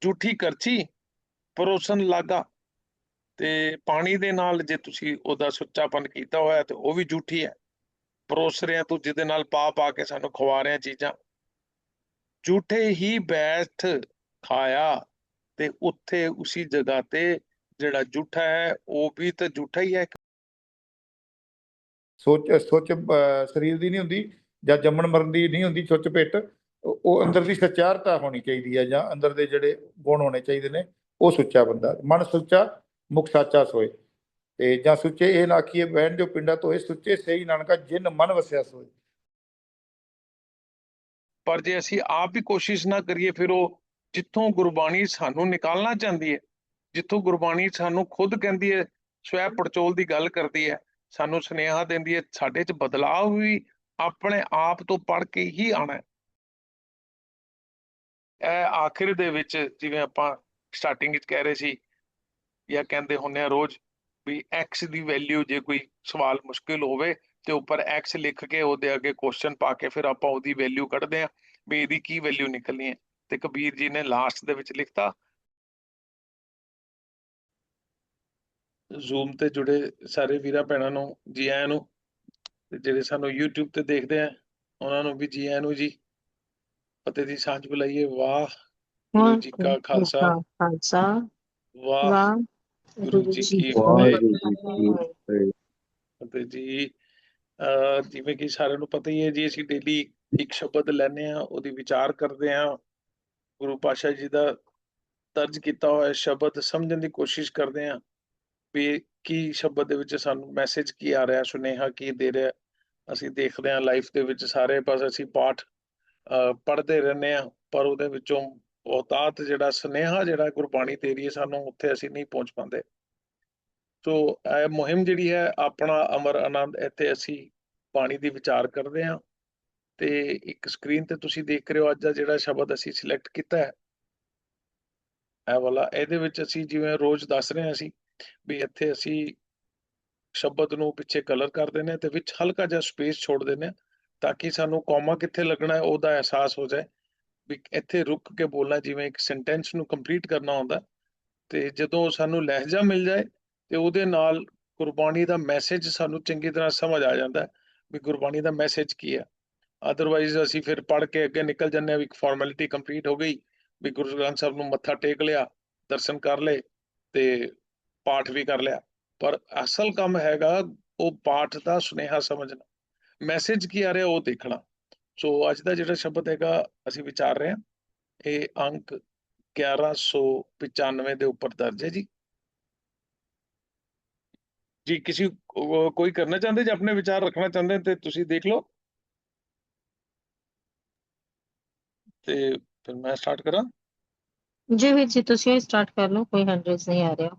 ਝੂਠੀ ਕਰਚੀ ਪਰੋਸਣ ਲਾਗਾ। ਤੇ ਪਾਣੀ ਦੇ ਨਾਲ ਜੇ ਤੁਸੀਂ ਉਹਦਾ ਸੁੱਚਾਪਨ ਕੀਤਾ ਹੋਇਆ, ਤੇ ਉਹ ਵੀ ਝੂਠੀ ਹੈ। ਪਰੋਸ ਰਿਹਾ ਤੂੰ, ਜਿਹਦੇ ਨਾਲ ਪਾ ਪਾ ਕੇ ਸਾਨੂੰ ਖਵਾ ਰਿਹਾ ਚੀਜ਼ਾਂ। ਝੂਠੇ ਹੀ ਬੈਠ ਖਾਇਆ, ਤੇ ਉੱਥੇ ਉਸੇ ਜਗ੍ਹਾ ਤੇ ਜਿਹੜਾ ਝੂਠਾ ਹੈ, ਉਹ ਵੀ ਤਾਂ ਝੂਠਾ ਹੀ ਹੈ। ਸੋਚ ਸੋਚ ਸਰੀਰ ਦੀ ਨਹੀਂ ਹੁੰਦੀ, ਜਾਂ ਜੰਮਣ ਮਰਨ ਦੀ ਨਹੀਂ ਹੁੰਦੀ, ਸੁੱਚ ਪਿੱਟ ਉਹ ਅੰਦਰ ਦੀ ਸਚਾਰਤਾ ਹੋਣੀ ਚਾਹੀਦੀ ਹੈ ਜਾਂ ਅੰਦਰ ਦੇ ਜਿਹੜੇ ਗੁਣ ਹੋਣੇ ਚਾਹੀਦੇ ਨੇ, ਉਹ ਸੁੱਚਾ ਬੰਦਾ, ਮਨ ਸੁੱਚਾ, ਮੁਖ ਸਾਚਾ ਸੋਏ। ਤੇ ਜਾਂ ਸੁੱਚੇ ਇਹ ਨਾ ਆਖੀਏ, ਬਹਿਣ ਜੋ ਪਿੰਡਾਂ ਤੋਂ, ਇਹ ਸੁੱਚੇ ਸਹੀ ਨਾਨਕਾ ਜਿਨ ਮਨ ਵਸਿਆ ਸੋਏ। ਪਰ ਜੇ ਅਸੀਂ ਆਪ ਹੀ ਕੋਸ਼ਿਸ਼ ਨਾ ਕਰੀਏ, ਫਿਰ ਉਹ ਜਿੱਥੋਂ ਗੁਰਬਾਣੀ ਸਾਨੂੰ ਨਿਕਾਲਣਾ ਚਾਹੁੰਦੀ ਹੈ, ਜਿੱਥੋਂ ਗੁਰਬਾਣੀ ਸਾਨੂੰ ਖੁਦ ਕਹਿੰਦੀ ਹੈ, ਸਵੈ ਪੜਚੋਲ ਦੀ ਗੱਲ ਕਰਦੀ ਹੈ, ਸਾਨੂੰ ਸੁਨੇਹਾ ਦਿੰਦੀ ਹੈ, ਸਾਡੇ 'ਚ ਬਦਲਾਅ ਵੀ ਆਪਣੇ ਆਪ ਤੋਂ ਪੜ ਕੇ ਹੀ ਆਣਾ ਹੈ। ਇਹ ਆਖਿਰ ਦੇ ਵਿੱਚ ਜਿਵੇਂ ਆਪਾਂ ਸਟਾਰਟਿੰਗ ਵਿੱਚ ਕਹਿ ਰਹੇ ਸੀ ਜਾਂ ਕਹਿੰਦੇ ਹੁੰਨੇ ਆ ਰੋਜ਼ ਵੀ x ਦੀ ਵੈਲਿਊ ਜੇ ਕੋਈ ਸਵਾਲ ਮੁਸ਼ਕਿਲ ਹੋਵੇ ਤੇ ਉੱਪਰ x ਲਿਖ ਕੇ ਉਹਦੇ ਅੱਗੇ ਕੁਐਸਚਨ ਪਾ ਕੇ ਫਿਰ ਆਪਾਂ ਉਹਦੀ ਵੈਲਿਊ ਕੱਢਦੇ ਆ ਵੀ ਇਹਦੀ ਕੀ ਵੈਲਿਊ ਨਿਕਲਣੀ ਹੈ ਤੇ ਕਬੀਰ ਜੀ ਨੇ ਲਾਸਟ ਦੇ ਵਿੱਚ ਲਿਖਤਾ। ਜ਼ੂਮ ਤੇ ਜੁੜੇ ਸਾਰੇ ਵੀਰਾਂ ਭੈਣਾਂ ਨੂੰ ਜੀ ਆਇਆਂ ਨੂੰ ਜਿਹੜੇ ਸਾਨੂੰ YouTube ਤੇ ਦੇਖਦੇ ਆ, ਉਹਨਾਂ ਨੂੰ ਵੀ ਜੀ ਆਇਆਂ ਨੂੰ ਜੀ। ਫਤਿਹ ਦੀ ਸਾਂਝ ਬੁਲਾਈਏ ਵਾਹ ਗੁਰੂ ਜੀ ਕਾ ਖਾਲਸਾ। ਖਾਲਸਾ। ਵਾਹ ਗੁਰੂ ਜੀ ਕੀ ਫਤਿਹ। ਅਤੇ ਜੀ ਜਿਵੇਂ ਕਿ ਸਾਰਿਆਂ ਨੂੰ ਪਤਾ ਹੀ ਹੈ ਜੀ ਅਸੀਂ ਡੇਲੀ ਇੱਕ ਸ਼ਬਦ ਲੈਂਦੇ ਆ ਉਹਦੀ ਵਿਚਾਰ ਕਰਦੇ ਆ ਗੁਰੂ ਪਾਸ਼ਾ ਜੀ ਦਾ ਦਰਜ ਕੀਤਾ ਹੋਇਆ ਸ਼ਬਦ ਸਮਝਣ ਦੀ ਕੋਸ਼ਿਸ਼ ਕਰਦੇ ਆ ਵੀ ਕੀ ਸ਼ਬਦ ਦੇ ਵਿੱਚ ਸਾਨੂੰ ਮੈਸੇਜ ਕੀ ਆ ਰਿਹਾ ਸੁਨੇਹਾ ਕੀ ਦੇ ਰਿਹਾ। ਅਸੀਂ ਦੇਖਦੇ ਆ ਲਾਈਫ ਦੇ ਵਿੱਚ ਸਾਰੇ ਬਸ ਅਸੀਂ ਪਾਠ ਪੜਦੇ ਰਹਿੰਦੇ ਆ ਪਰ ਉਹਦੇ ਵਿੱਚੋਂ ਬਹੁਤਾਤ ਜਿਹੜਾ ਸੁਨੇਹਾ ਜਿਹੜਾ ਗੁਰਬਾਣੀ ਦੇ ਰਹੀ ਹੈ, ਸਾਨੂੰ ਉੱਥੇ ਅਸੀਂ ਨਹੀਂ ਪਹੁੰਚ ਪਾਉਂਦੇ। ਸੋ ਇਹ ਮੁਹਿੰਮ ਜਿਹੜੀ ਹੈ, ਆਪਣਾ ਅਮਰ ਆਨੰਦ, ਇੱਥੇ ਅਸੀਂ ਬਾਣੀ ਦੀ ਵਿਚਾਰ ਕਰਦੇ ਹਾਂ। ਤੇ ਇੱਕ ਸਕਰੀਨ ਤੇ ਤੁਸੀਂ ਦੇਖ ਰਹੇ ਹੋ, ਅੱਜ ਦਾ ਜਿਹੜਾ ਸ਼ਬਦ ਅਸੀਂ ਸਿਲੈਕਟ ਕੀਤਾ ਹੈ। ਇਹ ਵਾਲਾ, ਇਹਦੇ ਵਿੱਚ ਅਸੀਂ ਜਿਵੇਂ ਰੋਜ਼ ਦੱਸ ਰਹੇ ਹਾਂ ਅਸੀਂ, ਵੀ ਇੱਥੇ ਅਸੀਂ ਸ਼ਬਦ ਨੂੰ ਪਿੱਛੇ ਕਲਰ ਕਰ ਦਿੰਦੇ ਹਾਂ ਤੇ ਵਿੱਚ ਹਲਕਾ ਜਿਹਾ ਸਪੇਸ ਛੋੜ ਦਿੰਦੇ ਹਾਂ। ਤਾਂ ਕਿ ਸਾਨੂੰ ਕੌਮਾ ਕਿੱਥੇ ਲੱਗਣਾ ਹੈ, ਉਹਦਾ ਅਹਿਸਾਸ ਹੋ ਜਾਏ। ਵੀ ਇੱਥੇ ਰੁਕ ਕੇ ਬੋਲਣਾ, ਜਿਵੇਂ ਇੱਕ ਸੈਂਟੈਂਸ ਨੂੰ ਕੰਪਲੀਟ ਕਰਨਾ ਹੁੰਦਾ, ਤੇ ਜਦੋਂ ਸਾਨੂੰ ਲਹਿਜਾ ਮਿਲ ਜਾਏ, ਤੇ ਉਹਦੇ ਨਾਲ ਗੁਰਬਾਣੀ ਦਾ ਮੈਸੇਜ ਸਾਨੂੰ ਚੰਗੀ ਤਰ੍ਹਾਂ ਸਮਝ ਆ ਜਾਂਦਾ ਵੀ ਗੁਰਬਾਣੀ ਦਾ ਮੈਸੇਜ ਕੀ ਹੈ। ਅਦਰਵਾਈਜ਼ ਅਸੀਂ ਫਿਰ ਪੜ੍ਹ ਕੇ ਅੱਗੇ ਨਿਕਲ ਜੰਨੇ ਆ ਵੀ ਇੱਕ ਫਾਰਮੈਲਿਟੀ ਕੰਪਲੀਟ ਹੋ ਗਈ, ਵੀ ਗੁਰੂ ਗ੍ਰੰਥ ਸਾਹਿਬ ਨੂੰ ਮੱਥਾ ਟੇਕ ਲਿਆ, ਦਰਸ਼ਨ ਕਰ ਲਏ, ਤੇ ਪਾਠ ਵੀ ਕਰ ਲਿਆ। ਪਰ ਅਸਲ ਕੰਮ ਹੈਗਾ ਉਹ ਪਾਠ ਦਾ ਸੁਨੇਹਾ ਸਮਝਣਾ। ਮੈਸੇਜ ਕੀ ਆ ਰਿਹਾ ਉਹ ਦੇਖਣਾ ਸੋ ਅੱਜ ਦਾ ਜਿਹੜਾ ਸ਼ਬਦ ਹੈਗਾ ਅਸੀਂ ਵਿਚਾਰ ਰਹੇ ਹਾਂ ਇਹ ਅੰਕ 1195 ਦੇ ਉੱਪਰ ਦਰਜ ਹੈ ਜੀ ਜੀ ਕਿਸੇ ਕੋ- ਕੋਈ ਕਰਨਾ ਚਾਹੁੰਦੇ ਜੇ ਆਪਣੇ ਵਿਚਾਰ ਰੱਖਣਾ ਚਾਹੁੰਦੇ ਤੇ ਤੁਸੀਂ ਦੇਖ ਲਓ ਤੇ ਫਿਰ ਮੈਂ ਸਟਾਰਟ ਕਰਾਂ ਜੀ ਵੀਰ ਜੀ ਤੁਸੀਂ ਸਟਾਰਟ ਕਰ ਲਓ ਕੋਈ ਹੈਂਡ ਰੇਜ਼ ਨਹੀਂ ਆ ਰਿਹਾ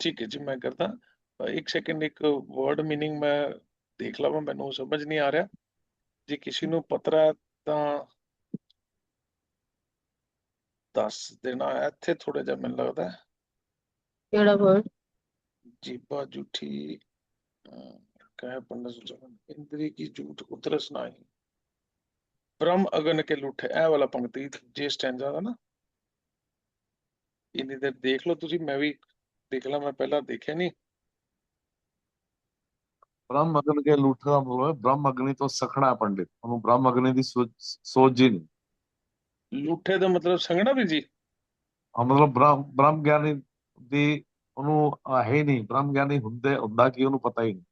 ਠੀਕ ਹੈ ਜੀ ਮੈਂ ਕਰਦਾ ਅ, ਇੱਕ ਸੈਕਿੰਡ ਇੱਕ ਵਰਡ मीनिंग ਮੈਂ ਦੇਖ ਲਵਾਂ ਮੈਨੂੰ ਸਮਝ ਨਹੀਂ ਆ ਰਿਹਾ। ਜੇ ਕਿਸੇ ਨੂੰ ਪਤਰਾ ਤਾਂ ਦੱਸ ਦੇਣਾ ਇੱਥੇ ਥੋੜਾ ਜਿਹਾ ਮੈਨੂੰ ਲੱਗਦਾ ਕਿਹੜਾ ਵਰਡ ਜੀਬਾ ਜੂਠੀ ਕਹੇ ਪੰਡਤ ਸੁਜਨ ਇੰਦਰੀ ਕੀ ਝੂਠ ਉਤਰਸ ਨਹੀਂ। ਬ੍ਰਹਮ ਅਗਨ ਕੇ ਲੁੱਠ ਇਹ ਵਾਲਾ ਪੰਕਤੀ ਜੇ ਸਟੈਂਜਾ ਦਾ ਨਾ। ਇੰਨੀ ਦੇਰ ਦੇਖ ਲਓ ਤੁਸੀਂ ਮੈਂ ਵੀ ਦੇਖ ਲਾ ਮੈਂ ਪਹਿਲਾਂ ਦੇਖਿਆ ਨਹੀਂ। ਬ੍ਰਹਮ ਅਗਨ ਕੇ ਲੂਠ ਦਾ ਮਤਲਬ ਹੈ ਬ੍ਰਹਮ ਅਗਨੀ ਤੋਂ ਸਖਣਾ ਹੈ ਪੰਡਿਤ। ਉਹਨੂੰ ਬ੍ਰਹਮ ਅਗਨੀ ਦੀ ਸੋਚ ਹੀ ਨਹੀਂ। ਲੁੱਠੇ ਦਾ ਮਤਲਬ ਸੰਗਣਾ ਵੀ ਜੀ? ਹਾਂ ਮਤਲਬ ਬ੍ਰਹਮ ਬ੍ਰਹਮ ਗਿਆਨੀ ਦੀ ਉਹਨੂੰ ਹੈ ਨਹੀਂ ਬ੍ਰਹਮ ਗਿਆਨੀ ਹੁੰਦੇ ਹੁੰਦਾ ਕੀ ਉਹਨੂੰ ਪਤਾ ਹੀ ਨਹੀਂ।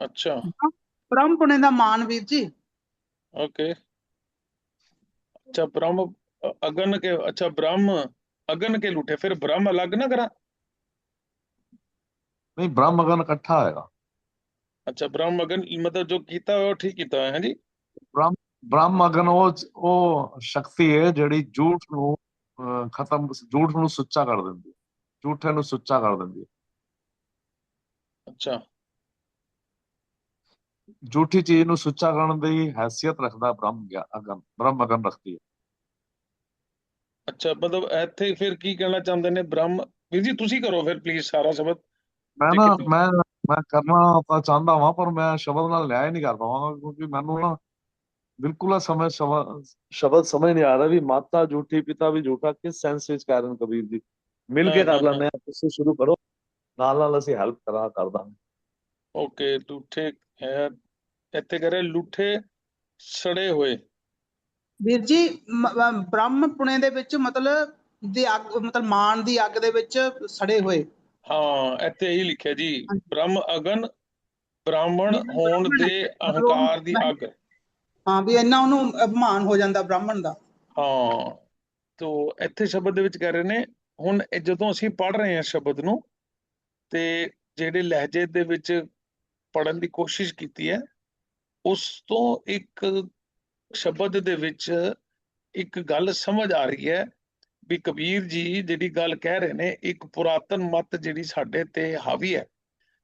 ਅੱਛਾ। ਬ੍ਰਹਮ ਪੁਣੇ ਦਾ ਮਾਨ ਵੀਰ ਜੀ। ਓਕੇ। ਅੱਛਾ ਬ੍ਰਹਮ ਅਗਨ ਕੇ ਅੱਛਾ ਬ੍ਰਹਮ ਅਗਨ ਕੇ ਲੁੱਠੇ ਫਿਰ ਬ੍ਰਹਮ ਅਲੱਗ ਨਾ ਕਰਾਂ? ਨਹੀਂ ਬ੍ਰਹਮ ਅਗਨ ਇਕੱਠਾ ਹੈਗਾ ਅੱਛਾ ਬ੍ਰਹਮ ਅਗਨ ਮਤਲਬ ਜੋ ਕੀਤਾ ਹੋਇਆ ਉਹ ਠੀਕ ਕੀਤਾ ਹੋਇਆ ਹੈ ਜੀ ਬ੍ਰਹਮ ਅਗਨ ਉਹ ਉਹ ਸ਼ਕਤੀ ਹੈ ਜਿਹੜੀ ਝੂਠ ਨੂੰ ਖਤਮ ਝੂਠ ਨੂੰ ਸੁੱਚਾ ਕਰ ਦਿੰਦੀ ਹੈ। ਝੂਠੇ ਨੂੰ ਸੁੱਚਾ ਕਰ ਦਿੰਦੀ ਹੈ। ਅੱਛਾ। ਝੂਠੀ ਚੀਜ਼ ਨੂੰ ਸੁੱਚਾ ਕਰਨ ਦੀ ਹੈਸੀਅਤ ਰੱਖਦਾ ਬ੍ਰਹਮ ਅਗਨ ਬ੍ਰਹਮ ਅਗਨ ਰੱਖਦੀ ਹੈ। ਅੱਛਾ ਮਤਲਬ ਇੱਥੇ ਫਿਰ ਕੀ ਕਹਿਣਾ ਚਾਹੁੰਦੇ ਨੇ ਬ੍ਰਹਮ? ਵੀਰ ਜੀ ਤੁਸੀਂ ਕਰੋ ਫਿਰ ਪਲੀਜ਼ ਸਾਰਾ ਸ਼ਬਦ। ਮੈਂ ਨਾ ਮੈਂ ਮੈਂ ਕਰਨਾ ਤਾਂ ਚਾਹੁੰਦਾ ਵਾਂ ਪਰ ਮੈਂ ਸ਼ਬਦ ਨਾਲ ਲਿਆ ਹੀ ਨਹੀਂ ਕਰ ਪਾਵਾਂਗਾ ਕਿਉਂਕਿ ਮੈਨੂੰ ਨਾ ਬਿਲਕੁਲ ਆ ਸਮਝ ਸ਼ਬਦ ਸਮਝ ਨਹੀਂ ਆ ਰਿਹਾ ਵੀ ਮਾਤਾ ਝੂਠੀ ਪਿਤਾ ਵੀ ਝੂਠਾ ਕਿਸ ਸੈਂਸ ਵਿੱਚ ਕਹਿ ਰਹੇ ਨੇ ਕਬੀਰ ਜੀ। ਮਿਲ ਕੇ ਕਰ ਲੈਂਦੇ ਆ ਤੁਸੀਂ ਸ਼ੁਰੂ ਕਰੋ ਨਾਲ ਨਾਲ ਅਸੀਂ ਹੈਲਪ ਕਰਾ ਕਰ ਦਾਂਗੇ। ਓਕੇ ਲੁੱਠੇ ਹੈ ਇੱਥੇ ਕਰੇ ਲੁੱਠੇ ਸੜੇ ਹੋਏ। ਵੀਰ ਜੀ ਬ੍ਰਹਮ ਪੁਣੇ ਦੇ ਵਿੱਚ ਮਤਲਬ ਦੀ ਅੱਗ ਮਤਲਬ ਮਾਨ ਦੀ ਅੱਗ ਦੇ ਵਿੱਚ ਸੜੇ ਹੋਏ। ਹਾਂ ਇੱਥੇ ਹੀ ਲਿਖਿਆ ਜੀ। ਬ੍ਰਹਮ ਅਗਨ ਬ੍ਰਾਹਮਣ ਹੋਣ ਦੇ ਅਹੰਕਾਰ ਦੀ ਅੱਗ। ਹਾਂ ਵੀ ਇੰਨਾ ਉਹਨੂੰ ਅਪਮਾਨ ਹੋ ਜਾਂਦਾ ਬ੍ਰਾਹਮਣ ਦਾ। ਹਾਂ ਤੋ ਇੱਥੇ ਸ਼ਬਦ ਦੇ ਵਿੱਚ ਕਹਿ ਰਹੇ ਨੇ ਹੁਣ ਜਦੋਂ ਅਸੀਂ ਪੜ੍ਹ ਰਹੇ ਹਾਂ ਸ਼ਬਦ ਨੂੰ ਤੇ ਜਿਹੜੇ ਲਹਿਜੇ ਦੇ ਵਿੱਚ ਪੜਨ ਦੀ ਕੋਸ਼ਿਸ਼ ਕੀਤੀ ਹੈ ਉਸ ਤੋਂ ਇੱਕ ਸ਼ਬਦ ਦੇ ਵਿੱਚ ਇੱਕ ਗੱਲ ਸਮਝ ਆ ਰਹੀ ਹੈ ਵੀ ਕਬੀਰ ਜੀ ਜਿਹੜੀ ਗੱਲ ਕਹਿ ਰਹੇ ਨੇ, ਇੱਕ ਪੁਰਾਤਨ ਮਤ ਜਿਹੜੀ ਸਾਡੇ ਤੇ ਹਾਵੀ ਹੈ,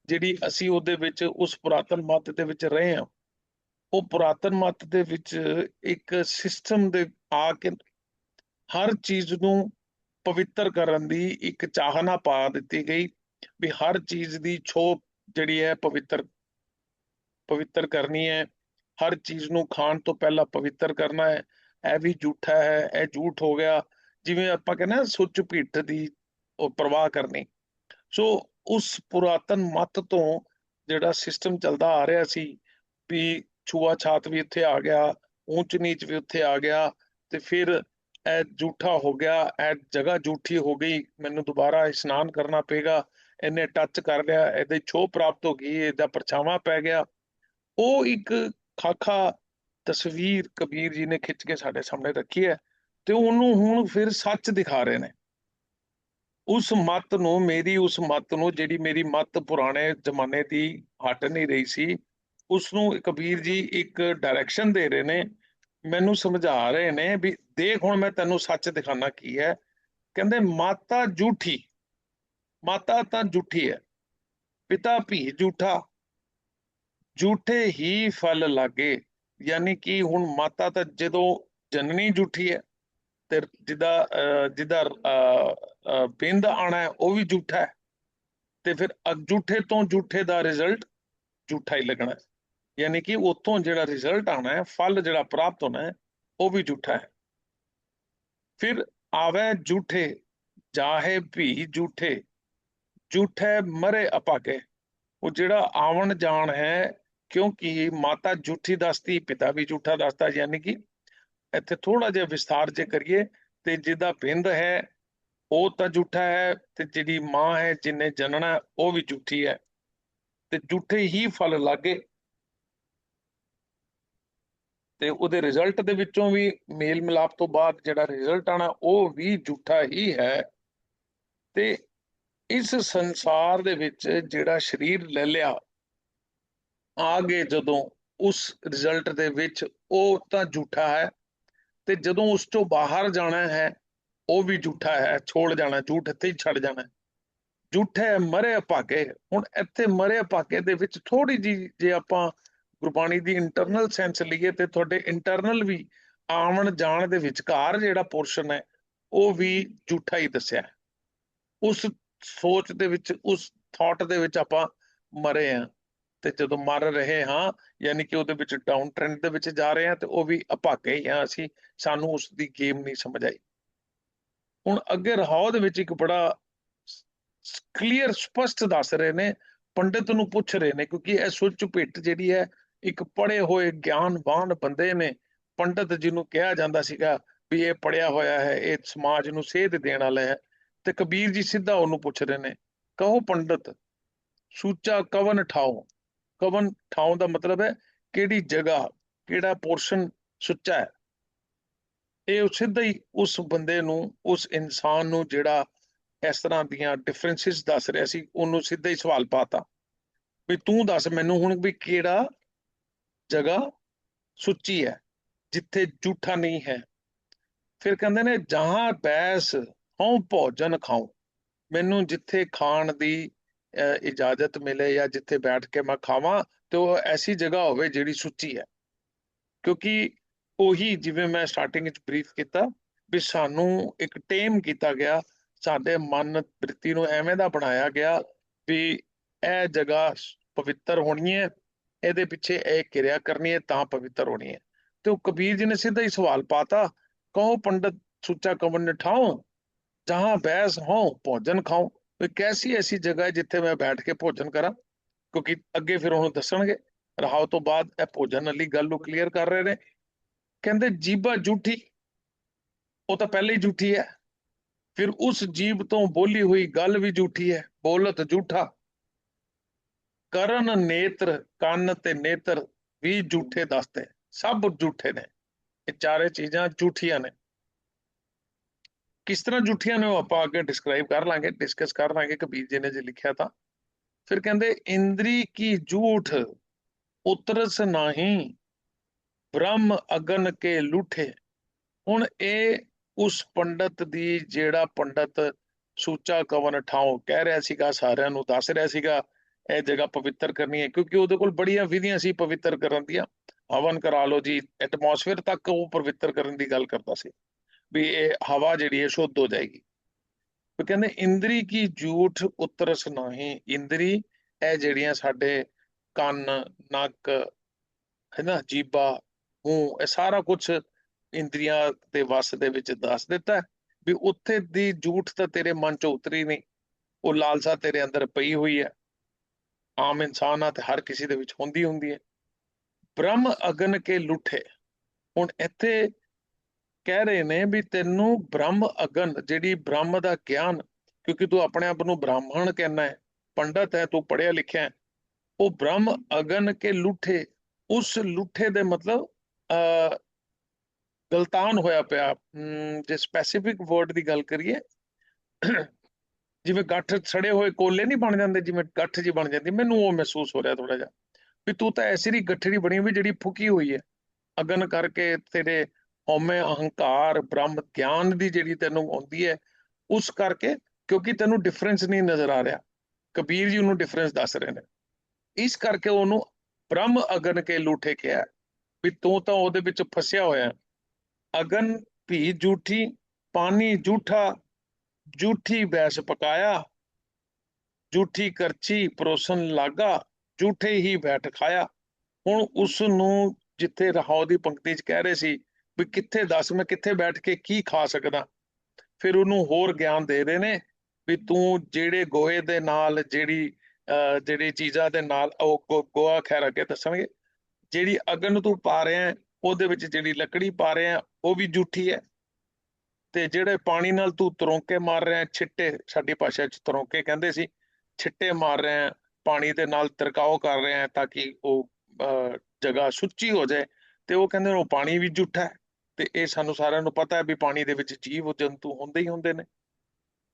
ਜਿਹੜੀ ਅਸੀਂ ਉਹਦੇ ਵਿੱਚ ਉਸ ਪੁਰਾਤਨ ਮਤ ਦੇ ਵਿੱਚ ਰਹੇ ਹਾਂ, ਉਹ ਪੁਰਾਤਨ ਮਤ ਦੇ ਵਿੱਚ ਇੱਕ ਸਿਸਟਮ ਦੇ ਆ ਕੇ ਹਰ ਚੀਜ਼ ਨੂੰ ਪਵਿੱਤਰ ਕਰਨ ਦੀ ਇੱਕ ਚਾਹਨਾ ਪਾ ਦਿੱਤੀ ਗਈ ਵੀ ਹਰ ਚੀਜ਼ ਦੀ ਛੋਪ ਜਿਹੜੀ ਹੈ ਪਵਿੱਤਰ ਪਵਿੱਤਰ ਕਰਨੀ ਹੈ, ਹਰ ਚੀਜ਼ ਨੂੰ ਖਾਣ ਤੋਂ ਪਹਿਲਾਂ ਪਵਿੱਤਰ ਕਰਨਾ ਹੈ, ਇਹ ਵੀ ਝੂਠਾ ਹੈ, ਇਹ ਝੂਠ ਹੋ ਗਿਆ ਜਿਵੇਂ ਆਪਾਂ ਕਹਿੰਦੇ ਸੁੱਚ ਭਿੱਠ ਦੀ ਉਹ ਪ੍ਰਵਾਹ ਕਰਨੀ। ਸੋ ਉਸ ਪੁਰਾਤਨ ਮਤ ਤੋਂ ਜਿਹੜਾ ਸਿਸਟਮ ਚੱਲਦਾ ਆ ਰਿਹਾ ਸੀ ਵੀ ਛੂਆ ਛਾਤ ਵੀ ਇੱਥੇ ਆ ਗਿਆ ਉੱਚ ਨੀਚ ਵੀ ਉੱਥੇ ਆ ਗਿਆ ਤੇ ਫਿਰ ਇਹ ਝੂਠਾ ਹੋ ਗਿਆ, ਇਹ ਜਗ੍ਹਾ ਝੂਠੀ ਹੋ ਗਈ, ਮੈਨੂੰ ਦੁਬਾਰਾ ਇਸ਼ਨਾਨ ਕਰਨਾ ਪਏਗਾ, ਇਹਨੇ ਟੱਚ ਕਰ ਲਿਆ, ਇਹਦੇ ਛੋਹ ਪ੍ਰਾਪਤ ਹੋ ਗਈ, ਇਹਦਾ ਪਰਛਾਵਾਂ ਪੈ ਗਿਆ। ਉਹ ਇੱਕ ਖਾਖਾ ਤਸਵੀਰ ਕਬੀਰ ਜੀ ਨੇ ਖਿੱਚ ਕੇ ਸਾਡੇ ਸਾਹਮਣੇ ਰੱਖੀ ਹੈ। ਤੇ ਉਹਨੂੰ ਹੁਣ ਫਿਰ ਸੱਚ ਦਿਖਾ ਰਹੇ ਨੇ। ਉਸ ਮਤ ਨੂੰ, ਮੇਰੀ ਉਸ ਮਤ ਨੂੰ, ਜਿਹੜੀ ਮੇਰੀ ਮਤ ਪੁਰਾਣੇ ਜ਼ਮਾਨੇ ਦੀ ਹਟ ਨਹੀਂ ਰਹੀ ਸੀ ਉਸ ਨੂੰ ਕਬੀਰ ਜੀ ਇੱਕ ਡਾਇਰੈਕਸ਼ਨ ਦੇ ਰਹੇ ਨੇ, ਮੈਨੂੰ ਸਮਝਾ ਰਹੇ ਨੇ ਵੀ ਦੇਖ ਹੁਣ ਮੈਂ ਤੈਨੂੰ ਸੱਚ ਦਿਖਾਣਾ ਕੀ ਹੈ। ਕਹਿੰਦੇ, ਮਾਤਾ ਝੂਠੀ ਮਾਤਾ ਤਾਂ ਝੂਠੀ ਹੈ, ਪਿਤਾ ਵੀ ਝੂਠਾ ਝੂਠੇ ਹੀ ਫਲ ਲਾਗੇ, ਯਾਨੀ ਕਿ ਹੁਣ ਮਾਤਾ ਤਾਂ ਜਦੋਂ ਜਨਨੀ ਝੂਠੀ ਹੈ ਤੇ ਜਿਹਦਾ ਜਿਹਦਾ ਅਹ, ਅਹ, ਆਣਾ ਹੈ ਉਹ ਵੀ ਝੂਠਾ ਹੈ। ਤੇ ਫਿਰ ਝੂਠੇ ਤੋਂ ਝੂਠੇ ਦਾ ਰਿਜ਼ਲਟ ਝੂਠਾ ਹੀ ਲੱਗਣਾ ਹੈ। ਯਾਨੀ ਕਿ ਉਤੋਂ ਜਿਹੜਾ ਰਿਜ਼ਲਟ ਆਣਾ ਹੈ ਫਲ ਜਿਹੜਾ ਪ੍ਰਾਪਤ ਹੋਣਾ ਹੈ ਉਹ ਵੀ ਝੂਠਾ ਹੈ। ਫਿਰ ਆਵੇ ਝੂਠੇ ਜਾਹੇ ਵੀ ਝੂਠੇ ਝੂਠੇ ਮਰੇ ਅਪਾਕੇ ਉਹ ਜਿਹੜਾ ਆਵਣ ਜਾਣ ਹੈ ਕਿਉਂਕਿ ਮਾਤਾ ਝੂਠੀ ਦੱਸਦੀ ਪਿਤਾ ਵੀ ਝੂਠਾ ਦੱਸਦਾ ਯਾਨੀ ਕਿ ਇੱਥੇ ਥੋੜਾ ਜਿਹਾ ਵਿਸਥਾਰ ਜੇ ਕਰੀਏ ਤੇ ਜਿਹਦਾ ਬਿੰਦ ਹੈ ਉਹ ਤਾਂ ਝੂਠਾ ਹੈ ਤੇ ਜਿਹੜੀ ਮਾਂ ਹੈ ਜਿਨੇ ਜਨਣਾ ਹੈ, ਉਹ ਵੀ ਝੂਠੀ ਹੈ। ਤੇ ਝੂਠੇ ਹੀ ਫਲ ਲਾਗੇ। ਤੇ ਉਹਦੇ ਰਿਜ਼ਲਟ ਦੇ ਵਿੱਚੋਂ ਵੀ ਮੇਲ ਮਿਲਾਪ ਤੋਂ ਬਾਅਦ ਜਿਹੜਾ ਰਿਜ਼ਲਟ ਆਣਾ ਉਹ ਵੀ ਝੂਠਾ ਹੀ ਹੈ। ਤੇ ਇਸ ਸੰਸਾਰ ਦੇ ਵਿੱਚ ਜਿਹੜਾ ਸਰੀਰ ਲੈ ਲਿਆ ਆਗੇ ਜਦੋਂ ਉਸ ਰਿਜ਼ਲਟ ਦੇ ਵਿੱਚ ਉਹ ਤਾਂ ਝੂਠਾ ਹੈ। ਤੇ ਜਦੋਂ ਉਸ ਤੋਂ ਬਾਹਰ ਜਾਣਾ ਹੈ, ਉਹ ਵੀ ਝੂਠਾ ਹੈ, ਛੋੜ ਜਾਣਾ, ਝੂਠ ਇੱਥੇ ਹੀ ਛੱਡ ਜਾਣਾ। ਝੂਠੇ ਮਰੇ ਭਾਗੇ, ਹੁਣ ਇੱਥੇ ਮਰੇ ਭਾਗੇ ਦੇ ਵਿੱਚ ਥੋੜੀ ਜੀ ਜੇ ਆਪਾਂ ਗੁਰਬਾਣੀ ਦੀ ਇੰਟਰਨਲ ਸੈਂਸ ਲਈਏ ਤੇ ਤੁਹਾਡੇ ਇੰਟਰਨਲ ਵੀ ਆਵਣ ਜਾਣ ਦੇ ਵਿਚਕਾਰ ਜਿਹੜਾ ਪੋਰਸ਼ਨ ਹੈ, ਉਹ ਵੀ ਝੂਠਾ ਹੀ ਦੱਸਿਆ ਉਸ ਸੋਚ ਦੇ ਵਿੱਚ, ਉਸ ਥਾਟ ਦੇ ਵਿੱਚ ਆਪਾਂ ਮਰੇ ਆ ਤੇ ਜਦੋਂ ਮਰ ਰਹੇ ਹਾਂ, ਯਾਨੀ ਕਿ ਉਹਦੇ ਵਿੱਚ ਡਾਊਨ ਟ੍ਰੈਂਡ ਦੇ ਵਿੱਚ ਜਾ ਰਹੇ ਹਾਂ ਤੇ ਉਹ ਵੀ ਅਭਾਗੇ ਹੀ ਆ ਅਸੀਂ, ਸਾਨੂੰ ਉਸ ਦੀ ਗੇਮ ਨਹੀਂ ਸਮਝ ਆਈ। ਹੁਣ ਅੱਗੇ ਰਹਾਉ ਦੇ ਵਿੱਚ ਇੱਕ ਬੜਾ ਕਲੀਅਰ ਸਪਸ਼ਟ ਦੱਸ ਰਹੇ ਨੇ, ਪੰਡਿਤ ਨੂੰ ਪੁੱਛ ਰਹੇ ਨੇ, ਕਿਉਂਕਿ ਇਹ ਸੁੱਚ ਭਿੱਟ ਜਿਹੜੀ ਹੈ, ਇੱਕ ਪੜ੍ਹੇ ਹੋਏ ਗਿਆਨਵਾਨ ਬੰਦੇ ਨੇ, ਪੰਡਿਤ ਜਿਹਨੂੰ ਕਿਹਾ ਜਾਂਦਾ ਸੀਗਾ ਵੀ ਇਹ ਪੜਿਆ ਹੋਇਆ ਹੈ, ਇਹ ਸਮਾਜ ਨੂੰ ਸੇਧ ਦੇਣ ਵਾਲਾ ਹੈ, ਤੇ ਕਬੀਰ ਜੀ ਸਿੱਧਾ ਉਹਨੂੰ ਪੁੱਛ ਰਹੇ ਨੇ, ਕਹੋ ਪੰਡਿਤ, ਸੂਚਾ ਕਵਨ ਠਾਓ ਕਵਨ ਠਾਉ ਦਾ ਮਤਲਬ ਹੈ ਕਿਹੜੀ ਜਗ੍ਹਾ, ਕਿਹੜਾ ਪੋਰਸ਼ਨ ਸੁੱਚਾ ਹੈ। ਇਹ ਸਿੱਧਾ ਹੀ ਉਸ ਬੰਦੇ ਨੂੰ, ਉਸ ਇਨਸਾਨ ਨੂੰ ਜਿਹੜਾ ਇਸ ਤਰ੍ਹਾਂ ਦੀਆਂ ਡਿਫਰੈਂਸਿਸ ਦੱਸ ਰਿਹਾ ਸੀ, ਉਹਨੂੰ ਸਿੱਧਾ ਹੀ ਸਵਾਲ ਪਾਤਾ ਵੀ ਤੂੰ ਦੱਸ ਮੈਨੂੰ ਹੁਣ ਵੀ ਕਿਹੜਾ ਜਗ੍ਹਾ ਸੁੱਚੀ ਹੈ, ਜਿੱਥੇ ਝੂਠਾ ਨਹੀਂ ਹੈ। ਫਿਰ ਕਹਿੰਦੇ ਨੇ, ਜਹਾਂ ਬੈਸ, ਹਉ ਭੋਜਨ ਖਾਉ। ਮੈਨੂੰ ਜਿੱਥੇ ਖਾਣ ਦੀ ਇਜਾਜ਼ਤ ਮਿਲੇ ਜਾਂ ਜਿੱਥੇ ਬੈਠ ਕੇ ਮੈਂ ਖਾਵਾਂ, ਤੇ ਉਹ ਐਸੀ ਜਗ੍ਹਾ ਹੋਵੇ ਜਿਹੜੀ ਸੁੱਚੀ ਹੈ। ਕਿਉਂਕਿ ਉਹੀ ਜਿਵੇਂ ਮੈਂ ਸਟਾਰਟਿੰਗ ਵਿੱਚ ਬਰੀਫ ਕੀਤਾ ਵੀ ਸਾਨੂੰ ਇੱਕ ਟੇਮ ਕੀਤਾ ਗਿਆ, ਸਾਡੇ ਮਨ ਬ੍ਰਿਤੀ ਨੂੰ ਐਵੇਂ ਦਾ ਬਣਾਇਆ ਗਿਆ ਵੀ ਇਹ ਜਗ੍ਹਾ ਪਵਿੱਤਰ ਹੋਣੀ ਹੈ, ਇਹਦੇ ਪਿੱਛੇ ਇਹ ਕਿਰਿਆ ਕਰਨੀ ਹੈ, ਤਾਂ ਪਵਿੱਤਰ ਹੋਣੀ ਹੈ। ਤੇ ਉਹ ਕਬੀਰ ਜੀ ਨੇ ਸਿੱਧਾ ਹੀ ਸਵਾਲ ਪਾਤਾ, ਕਹੋ ਪੰਡਤ ਸੁੱਚਾ ਕਵਨ ਨੇ ਜਹਾਂ ਬੈਸ ਹੋ ਭੋਜਨ ਖਾਓ ਵੀ ਕੈਸੀ ਐਸੀ ਜਗ੍ਹਾ ਹੈ ਜਿੱਥੇ ਮੈਂ ਬੈਠ ਕੇ ਭੋਜਨ ਕਰਾਂ? ਕਿਉਂਕਿ ਅੱਗੇ ਫਿਰ ਉਹਨੂੰ ਦੱਸਣਗੇ ਰਹਾਉ ਤੋਂ ਬਾਅਦ ਇਹ ਭੋਜਨ ਵਾਲੀ ਗੱਲ ਨੂੰ ਕਲੀਅਰ ਕਰ ਰਹੇ ਨੇ। ਕਹਿੰਦੇ ਜੀਬਾ ਝੂਠੀ ਉਹ ਤਾਂ ਪਹਿਲੇ ਹੀ ਝੂਠੀ ਹੈ। ਫਿਰ ਉਸ ਜੀਬ ਤੋਂ ਬੋਲੀ ਹੋਈ ਗੱਲ ਵੀ ਝੂਠੀ ਹੈ। ਬੋਲਤ ਝੂਠਾ ਕਰਨ ਨੇਤਰ, ਕੰਨ ਤੇ ਨੇਤਰ ਵੀ ਝੂਠੇ ਦੱਸਦੇ। ਸਭ ਝੂਠੇ ਨੇ। ਇਹ ਚਾਰੇ ਚੀਜ਼ਾਂ ਝੂਠੀਆਂ ਨੇ। ਕਿਸ ਤਰ੍ਹਾਂ ਝੂਠੀਆਂ ਨੇ ਉਹ ਆਪਾਂ ਅੱਗੇ ਡਿਸਕ੍ਰਾਈਬ ਕਰ ਲਾਂਗੇ ਡਿਸਕਸ ਕਰ ਲਾਂਗੇ ਕਬੀਰ ਜੀ ਨੇ ਜੇ ਲਿਖਿਆ ਤਾਂ। ਫਿਰ ਕਹਿੰਦੇ, ਇੰਦਰੀ ਕੀ ਝੂਠ ਉਤਰਸ ਨਹੀਂ, ਬ੍ਰਹਮ ਅਗਨ ਕੇ ਲੂਠੇ। ਹੁਣ ਇਹ ਉਸ ਪੰਡਤ ਦੀ ਜਿਹੜਾ ਪੰਡਤ ਸੂਚਾ ਕਵਨ ਠਾਉ ਕਹਿ ਰਿਹਾ ਸੀਗਾ, ਸਾਰਿਆਂ ਨੂੰ ਦੱਸ ਰਿਹਾ ਸੀਗਾ, ਇਹ ਜਗ੍ਹਾ ਪਵਿੱਤਰ ਕਰਨੀ ਹੈ, ਕਿਉਂਕਿ ਉਹਦੇ ਕੋਲ ਬੜੀਆਂ ਵਿਧੀਆਂ ਸੀ ਪਵਿੱਤਰ ਕਰਨ ਦੀਆਂ। ਹਵਨ ਕਰਾ ਲਓ ਜੀ, ਐਟਮੋਸਫੇਅਰ ਤੱਕ ਉਹ ਪਵਿੱਤਰ ਕਰਨ ਦੀ ਗੱਲ ਕਰਦਾ ਸੀ। ਵੀ ਇਹ ਹਵਾ ਜਿਹੜੀ ਹੈ ਸ਼ੁੱਧ ਹੋ ਜਾਏਗੀ। ਉਹ ਕਹਿੰਦੇ ਇੰਦਰੀ ਕੀ ਝੂਠ ਉਤਰਸ ਨਹੀਂ, ਇੰਦਰੀ ਇਹ ਜਿਹੜੀਆਂ ਸਾਡੇ ਕੰਨ, ਨੱਕ, ਹੈ ਨਾ ਜੀਬਾ ਮੂੰਹ, ਇਹ ਸਾਰਾ ਕੁਝ ਇੰਦਰੀਆਂ ਦੇ ਵਸ ਦੇ ਵਿੱਚ ਦੱਸ ਦਿੱਤਾ ਵੀ ਉੱਥੇ ਦੀ ਝੂਠ ਤਾਂ ਤੇਰੇ ਮਨ ਚ ਉਤਰੀ ਨਹੀਂ, ਉਹ ਲਾਲਸਾ ਤੇਰੇ ਅੰਦਰ ਪਈ ਹੋਈ ਹੈ। ਆਮ ਇਨਸਾਨ ਆ ਤੇ ਹਰ ਕਿਸੇ ਦੇ ਵਿੱਚ ਹੁੰਦੀ ਹੁੰਦੀ ਹੈ। ਬ੍ਰਹਮ ਅਗਨ ਕੇ ਲੁੱਠੇ, ਹੁਣ ਇੱਥੇ ਕਹਿ ਰਹੇ ਨੇ ਵੀ ਤੈਨੂੰ ਬ੍ਰਹਮ ਅਗਨ, ਜਿਹੜੀ ਬ੍ਰਹਮ ਦਾ ਗਿਆਨ, ਕਿਉਂਕਿ ਤੂੰ ਆਪਣੇ ਆਪ ਨੂੰ ਬ੍ਰਾਹਮਣ ਕਹਿੰਦਾ ਹੈ, ਪੰਡਤ ਹੈ, ਤੂੰ ਪੜ੍ਹਿਆ ਲਿਖਿਆ ਹੈ, ਉਹ ਬ੍ਰਹਮ ਅਗਨ ਕੇ ਲੁੱਠੇ, ਉਸ ਲੁੱਠੇ ਦੇ ਮਤਲਬ ਅ ਗਲਤਾਨ ਹੋਇਆ ਪਿਆ। ਜੇ ਸਪੈਸੀਫਿਕ ਵਰਡ ਦੀ ਗੱਲ ਕਰੀਏ, ਜਿਵੇਂ ਗੱਠ ਛੜੇ ਹੋਏ ਕੋਲੇ ਨਹੀਂ ਬਣ ਜਾਂਦੇ, ਜਿਵੇਂ ਗੱਠ ਜੀ ਬਣ ਜਾਂਦੀ, ਮੈਨੂੰ ਉਹ ਮਹਿਸੂਸ ਹੋ ਰਿਹਾ ਥੋੜਾ ਜਿਹਾ, ਵੀ ਤੂੰ ਤਾਂ ਐਸੀ ਦੀ ਗੱਠੜੀ ਬਣੀ ਵੀ ਜਿਹੜੀ ਫੁਕੀ ਹੋਈ ਹੈ, ਅਗਨ ਕਰਕੇ ਤੇਰੇ ਹਉਮੈ ਅਹੰਕਾਰ, ਬ੍ਰਹਮ ਗਿਆਨ ਦੀ ਜਿਹੜੀ ਤੈਨੂੰ ਆਉਂਦੀ ਹੈ, ਉਸ ਕਰਕੇ ਕਿਉਂਕਿ ਤੈਨੂੰ ਡਿਫਰੈਂਸ ਨਹੀਂ ਨਜ਼ਰ ਆ ਰਿਹਾ। ਕਬੀਰ ਜੀ ਉਹਨੂੰ ਡਿਫਰੈਂਸ ਦੱਸ ਰਹੇ ਨੇ। ਇਸ ਕਰਕੇ ਉਹਨੂੰ ਬ੍ਰਹਮ ਅਗਨ ਕੇ ਲੂਠੇ ਕਿਹਾ ਵੀ ਤੂੰ ਤਾਂ ਉਹਦੇ ਵਿੱਚ ਫਸਿਆ ਹੋਇਆ ਅਗਨ ਭੀ ਝੂਠੀ, ਪਾਣੀ ਝੂਠਾ, ਝੂਠੀ ਬੈਸ ਪਕਾਇਆ, ਝੂਠੀ ਕਰਚੀ ਪਰੋਸਨ ਲਾਗਾ, ਝੂਠੇ ਹੀ ਬੈਠ ਖਾਇਆ। ਹੁਣ ਉਸ ਨੂੰ ਜਿੱਥੇ ਰਹਾਉ ਦੀ ਪੰਕਤੀ 'ਚ ਕਹਿ ਰਹੇ ਸੀ ਵੀ ਕਿੱਥੇ ਦੱਸ ਮੈਂ ਕਿੱਥੇ ਬੈਠ ਕੇ ਕੀ ਖਾ ਸਕਦਾ? ਫਿਰ ਉਹਨੂੰ ਹੋਰ ਗਿਆਨ ਦੇ ਰਹੇ ਨੇ ਵੀ ਤੂੰ ਜਿਹੜੇ ਗੋਹੇ ਦੇ ਨਾਲ ਜਿਹੜੀ ਅਹ ਜਿਹੜੀ ਚੀਜ਼ਾਂ ਦੇ ਨਾਲ ਉਹ ਗੋ- ਗੋਹਾ ਖੈਰ ਅੱਗੇ ਦੱਸਣਗੇ? ਜਿਹੜੀ ਅਗਨ ਤੂੰ ਪਾ ਰਿਹਾ ਉਹਦੇ ਵਿੱਚ ਜਿਹੜੀ ਲੱਕੜੀ ਪਾ ਰਿਹਾ ਉਹ ਵੀ ਝੂਠੀ ਹੈ। ਤੇ ਜਿਹੜੇ ਪਾਣੀ ਨਾਲ ਤੂੰ ਤਰੋਂਕੇ ਮਾਰ ਰਿਹਾ ਛਿੱਟੇ ਸਾਡੀ ਭਾਸ਼ਾ 'ਚ ਤਰੋਂਕੇ ਕਹਿੰਦੇ ਸੀ ਛਿੱਟੇ ਮਾਰ ਰਿਹਾ ਪਾਣੀ ਦੇ ਨਾਲ ਤਿਰਕਾਓ ਕਰ ਰਿਹਾ ਤਾਂ ਕਿ ਉਹ ਅਹ, ਜਗ੍ਹਾ ਸੁੱਚੀ ਹੋ ਜਾਏ ਤੇ ਉਹ ਕਹਿੰਦੇ ਉਹ ਪਾਣੀ ਵੀ ਝੂਠਾ ਹੈ। ਤੇ ਇਹ ਸਾਨੂੰ ਸਾਰਿਆਂ ਨੂੰ ਪਤਾ ਹੈ ਵੀ ਪਾਣੀ ਦੇ ਵਿੱਚ ਜੀਵ ਜੰਤੂ ਹੁੰਦੇ ਹੀ ਹੁੰਦੇ ਨੇ।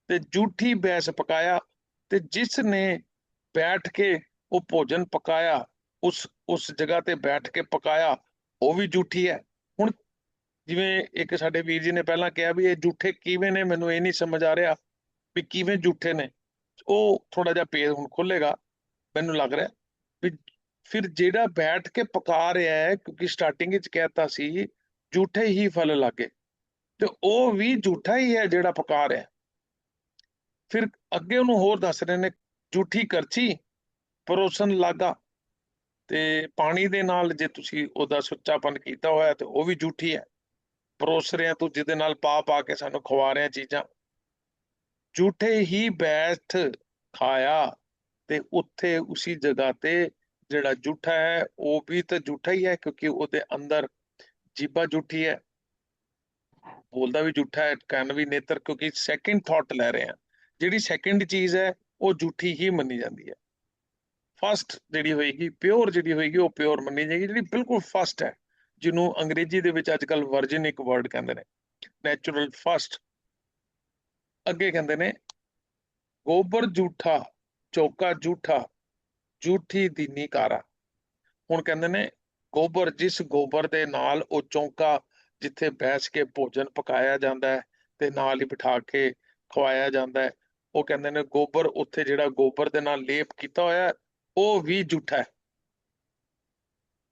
ਤੇ ਝੂਠੀ ਬੈਸ ਪਕਾਇਆ ਤੇ ਜਿਸ ਨੇ ਬੈਠ ਕੇ ਉਹ ਭੋਜਨ ਪਕਾਇਆ, ਉਸ ਉਸ ਜਗ੍ਹਾ ਤੇ ਬੈਠ ਕੇ ਪਕਾਇਆ, ਉਹ ਵੀ ਝੂਠੀ ਹੈ। ਹੁਣ ਜਿਵੇਂ ਇੱਕ ਸਾਡੇ ਵੀਰ ਜੀ ਨੇ ਪਹਿਲਾਂ ਕਿਹਾ ਵੀ ਇਹ ਝੂਠੇ ਕਿਵੇਂ ਨੇ, ਮੈਨੂੰ ਇਹ ਨਹੀਂ ਸਮਝ ਆ ਰਿਹਾ ਵੀ ਕਿਵੇਂ ਝੂਠੇ ਨੇ। ਉਹ ਥੋੜਾ ਜਿਹਾ ਭੇਦ ਹੁਣ ਖੁੱਲੇਗਾ ਮੈਨੂੰ ਲੱਗ ਰਿਹਾ ਵੀ ਫਿਰ ਜਿਹੜਾ ਬੈਠ ਕੇ ਪਕਾ ਰਿਹਾ ਹੈ, ਕਿਉਂਕਿ ਸਟਾਰਟਿੰਗ ਵਿੱਚ ਕਹਿਤਾ ਸੀ ਝੂਠੇ ਹੀ ਫਲ ਲਾਗੇ। ਤੇ ਉਹ ਵੀ ਝੂਠਾ ਹੀ ਹੈ ਜਿਹੜਾ ਪਕਾ ਹੈ। ਫਿਰ ਅੱਗੇ ਉਹਨੂੰ ਹੋਰ ਦੱਸ ਰਹੇ ਨੇ, ਝੂਠੀ ਕਰਚੀ ਪਰੋਸਨ ਲਾਗਾ ਤੇ ਪਾਣੀ ਦੇ ਨਾਲ ਜੇ ਤੁਸੀਂ ਉਹਦਾ ਸੁੱਚਾਪਨ ਕੀਤਾ ਹੋਇਆ ਤੇ ਉਹ ਵੀ ਝੂਠੀ ਹੈ। ਪਰੋਸ ਰਿਹਾ ਤੂੰ, ਜਿਹਦੇ ਨਾਲ ਪਾ ਪਾ ਕੇ ਸਾਨੂੰ ਖਵਾ ਰਿਹਾ ਚੀਜ਼ਾਂ। ਝੂਠੇ ਹੀ ਬੈਠ ਖਾਇਆ ਤੇ ਉੱਥੇ ਉਸੇ ਜਗ੍ਹਾ ਤੇ ਜਿਹੜਾ ਝੂਠਾ ਹੈ, ਉਹ ਵੀ ਤਾਂ ਝੂਠਾ ਹੀ ਹੈ ਕਿਉਂਕਿ ਉਹਦੇ ਅੰਦਰ ਜੀਬਾ ਝੂਠੀ ਹੈ। ਬੋਲਦਾ ਵੀ ਝੂਠਾ ਹੈ, ਕੰਨ ਵੀ ਨੇਤਰ, ਕਿਉਂਕਿ ਸੈਕਿੰਡ ਥਾਟ ਲੈ ਰਹੇ ਆ ਜਿਹੜੀ ਸੈਕਿੰਡ ਚੀਜ਼ ਹੈ, ਉਹ ਝੂਠੀ ਹੀ ਮੰਨੀ ਜਾਂਦੀ ਹੈ। ਫਸਟ ਜਿਹੜੀ ਹੋਏਗੀ ਪਿਓਰ ਜਿਹੜੀ ਹੋਏਗੀ, ਉਹ ਪਿਓਰ ਮੰਨੀ ਜਾਏਗੀ, ਜਿਹੜੀ ਬਿਲਕੁਲ ਫਸਟ ਹੈ, ਜਿਹਨੂੰ ਅੰਗਰੇਜ਼ੀ ਦੇ ਵਿੱਚ ਅੱਜ ਕੱਲ ਵਰਜਨ ਇੱਕ ਵਰਡ ਕਹਿੰਦੇ ਨੇ। ਨੈਚੁਰਲ ਫਸਟ ਅੱਗੇ ਕਹਿੰਦੇ ਨੇ, ਗੋਬਰ ਝੂਠਾ, ਚੌਕਾ ਝੂਠਾ, ਝੂਠੀ ਦੀਨੀ ਕਾਰਾ। ਹੁਣ ਕਹਿੰਦੇ ਨੇ ਗੋਬਰ, ਜਿਸ ਗੋਬਰ ਦੇ ਨਾਲ ਉਹ ਚੌਂਕਾ ਜਿੱਥੇ ਬੈਠ ਕੇ ਭੋਜਨ ਪਕਾਇਆ ਜਾਂਦਾ ਹੈ ਤੇ ਨਾਲ ਹੀ ਬਿਠਾ ਕੇ ਖਵਾਇਆ ਜਾਂਦਾ ਹੈ। ਉਹ ਕਹਿੰਦੇ ਨੇ, ਗੋਬਰ ਉੱਥੇ ਜਿਹੜਾ ਗੋਬਰ ਦੇ ਨਾਲ ਲੇਪ ਕੀਤਾ ਹੋਇਆ ਉਹ ਵੀ ਝੂਠਾ ਹੈ।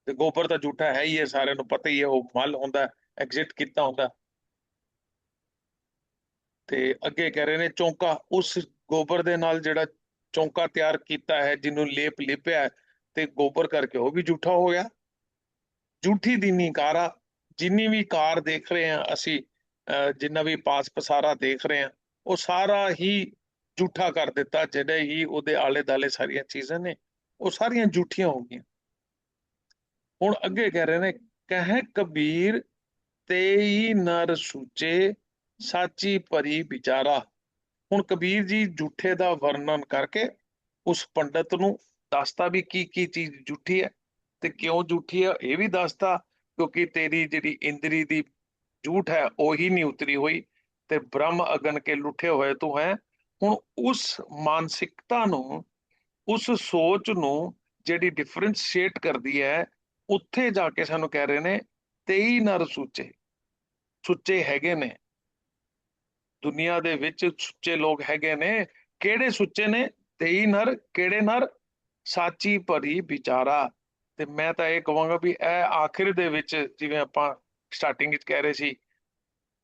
ਤੇ ਗੋਬਰ ਤਾਂ ਝੂਠਾ ਹੈ ਹੀ ਹੈ, ਸਾਰਿਆਂ ਨੂੰ ਪਤਾ ਹੀ ਹੈ, ਉਹ ਮਲ ਹੁੰਦਾ ਐਗਜ਼ਿਟ ਕੀਤਾ ਹੁੰਦਾ ਤੇ ਅੱਗੇ ਕਹਿ ਰਹੇ ਨੇ, ਚੌਂਕਾ ਉਸ ਗੋਬਰ ਦੇ ਨਾਲ ਜਿਹੜਾ ਚੌਂਕਾ ਤਿਆਰ ਕੀਤਾ ਹੈ, ਜਿਹਨੂੰ ਲੇਪ ਲਿਪਿਆ ਤੇ ਗੋਬਰ ਕਰਕੇ ਉਹ ਵੀ ਝੂਠਾ ਹੋ ਗਿਆ। ਝੂਠੀ ਦੀਨੀ ਕਾਰਾ, ਜਿੰਨੀ ਵੀ ਕਾਰ ਦੇਖ ਰਹੇ ਹਾਂ ਅਸੀਂ, ਅਹ ਜਿੰਨਾ ਵੀ ਪਾਸ ਪਸਾਰਾ ਦੇਖ ਰਹੇ ਹਾਂ, ਉਹ ਸਾਰਾ ਹੀ ਝੂਠਾ ਕਰ ਦਿੱਤਾ, ਜਿਹੜੇ ਹੀ ਉਹਦੇ ਆਲੇ ਦਾਲੇ ਸਾਰੀਆਂ ਚੀਜ਼ਾਂ ਨੇ, ਉਹ ਸਾਰੀਆਂ ਝੂਠੀਆਂ ਹੋ ਗਈਆਂ। ਹੁਣ ਅੱਗੇ ਕਹਿ ਰਹੇ ਨੇ, ਕਹਿ ਕਬੀਰ ਤੇਈ ਨਰ ਸੂਚੇ, ਸਾਚੀ ਭਰੀ ਵਿਚਾਰਾ। ਹੁਣ ਕਬੀਰ ਜੀ ਝੂਠੇ ਦਾ ਵਰਣਨ ਕਰਕੇ ਉਸ ਪੰਡਤ ਨੂੰ ਦੱਸਤਾ ਵੀ ਕੀ ਕੀ ਚੀਜ਼ ਝੂਠੀ ਹੈ। ਤੇ ਕਿਉਂ ਝੂਠੀ ਹੈ ਇਹ ਵੀ ਦੱਸਤਾ, ਕਿਉਂਕਿ ਤੇਰੀ ਜਿਹੜੀ ਇੰਦਰੀ ਦੀ ਝੂਠ ਹੈ, ਉਹੀ ਨਹੀਂ ਉਤਰੀ ਹੋਈ ਤੇ ਬ੍ਰਹਮ ਅਗਨ ਕੇ ਲੁੱਟੇ ਹੋਏ ਤੂੰ ਹੈ। ਹੁਣ ਉਸ ਮਾਨਸਿਕਤਾ ਨੂੰ, ਉਸ ਸੋਚ ਨੂੰ ਜਿਹੜੀ ਡਿਫਰੈਂਸ਼ੀਏਟ ਕਰਦੀ ਹੈ, ਉੱਥੇ ਜਾ ਕੇ ਸਾਨੂੰ ਕਹਿ ਰਹੇ ਨੇ, ਤੇਈ ਨਰ ਸੁੱਚੇ। ਸੁੱਚੇ ਹੈਗੇ ਨੇ। ਦੁਨੀਆ ਦੇ ਵਿੱਚ ਸੁੱਚੇ ਲੋਕ ਹੈਗੇ ਨੇ। ਕਿਹੜੇ ਸੁੱਚੇ ਨੇ? ਤੇਈ ਨਰ। ਕਿਹੜੇ ਨਰ? ਸਾਚੀ ਭਰੀ ਵਿਚਾਰਾ। ਤੇ ਮੈਂ ਤਾਂ ਇਹ ਕਹਾਂਗਾ ਵੀ ਇਹ ਆਖਿਰ ਦੇ ਵਿੱਚ ਜਿਵੇਂ ਆਪਾਂ ਸਟਾਰਟਿੰਗ ਵਿੱਚ ਕਹਿ ਰਹੇ ਸੀ